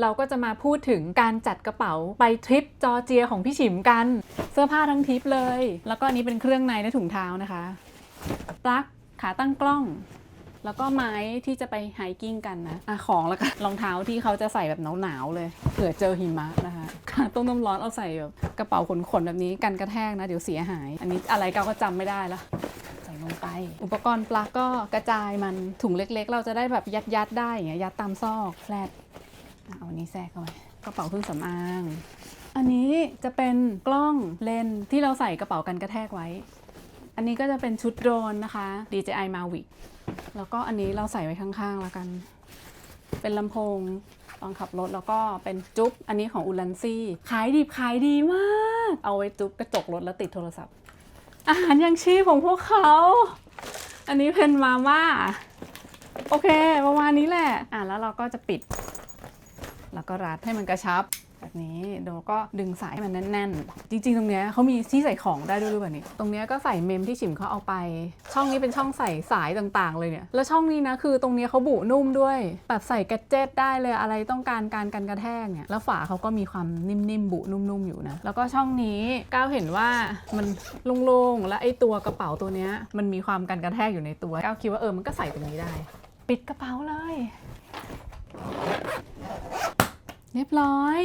เราก็จะมาพูดถึงการจัดกระเป๋าไปทริปจอร์เจียของพี่ฉิมกัน เสื้อผ้าทั้งทริปเลย แล้วก็อันนี้เป็นเครื่องในและถุงเท้านะคะปลั๊กขาตั้งกล้อง แล้วก็ไม้ที่จะไปไฮกิ้งกันนะอะของแล้วกันรองเท้าที่เขาจะใส่แบบหนาวๆเลยเผื่อเจอหิมะนะคะขาต้มน้ำร้อนเอาใส่แบบกระเป๋าขนๆแบบนี้กันกระแทกนะเดี๋ยวเสียหาย อันนี้อะไรเกาก็จำไม่ได้ละใส่ลงไป อุปกรณ์ปลั๊กก็กระจายมันถุงเล็ก ๆ เราจะได้แบบยัดๆได้อย่างเงี้ยยัดตามซอกแฟลต เอาอันนี้แทรกเข้าไปกระเป๋าเครื่องสำอาง อันนี้จะเป็นกล้องเลนส์ที่เราใส่กระเป๋ากันกระแทกไว้ อันนี้ก็จะเป็นชุดโดรนนะคะ DJI Mavic แล้วก็อันนี้เราใส่ไว้ข้างๆแล้วกัน เป็นลำโพงตอนขับรถแล้วก็เป็นจุ๊บ อันนี้ของอุลันซี่ขายดิบขายดีมาก เอาไว้จุ๊บกระจกรถแล้วติดโทรศัพท์ อาหารยังชีพของพวกเขา อันนี้เพนมาม่า โอเค ประมาณนี้แหละ อะแล้วเราก็จะปิด แล้วก็รัดให้มันกระชับแบบนี้เดี๋ยวก็ดึงสายให้มันแน่นๆ จริงๆ ตรงเนี้ยเขามีที่ใส่ของได้ด้วยหรือเปล่านี่ตรงเนี้ยก็ใส่เมมที่ฉิมเขาเอาไป ช่องนี้เป็นช่องใส่สายต่างๆ เลยเนี่ย แล้วช่องนี้นะคือตรงเนี้ยเขาบุนุ่มด้วย แบบใส่แกดเจิตได้เลยอะไรต้องการการกันกระแทกเนี่ย แล้วฝาเขาก็มีความนิ่มๆ บุนุ่มๆ อยู่นะ แล้วก็ช่องนี้ก้าวเห็นว่ามันโล่งๆ แล้วไอ้ตัวกระเป๋าตัวเนี้ยมันมีความกันกระแทกอยู่ในตัวก้าวคิดว่าเออมันก็ใส่ตรงนี้ได้ ปิดกระเป๋าเลย เรียบร้อย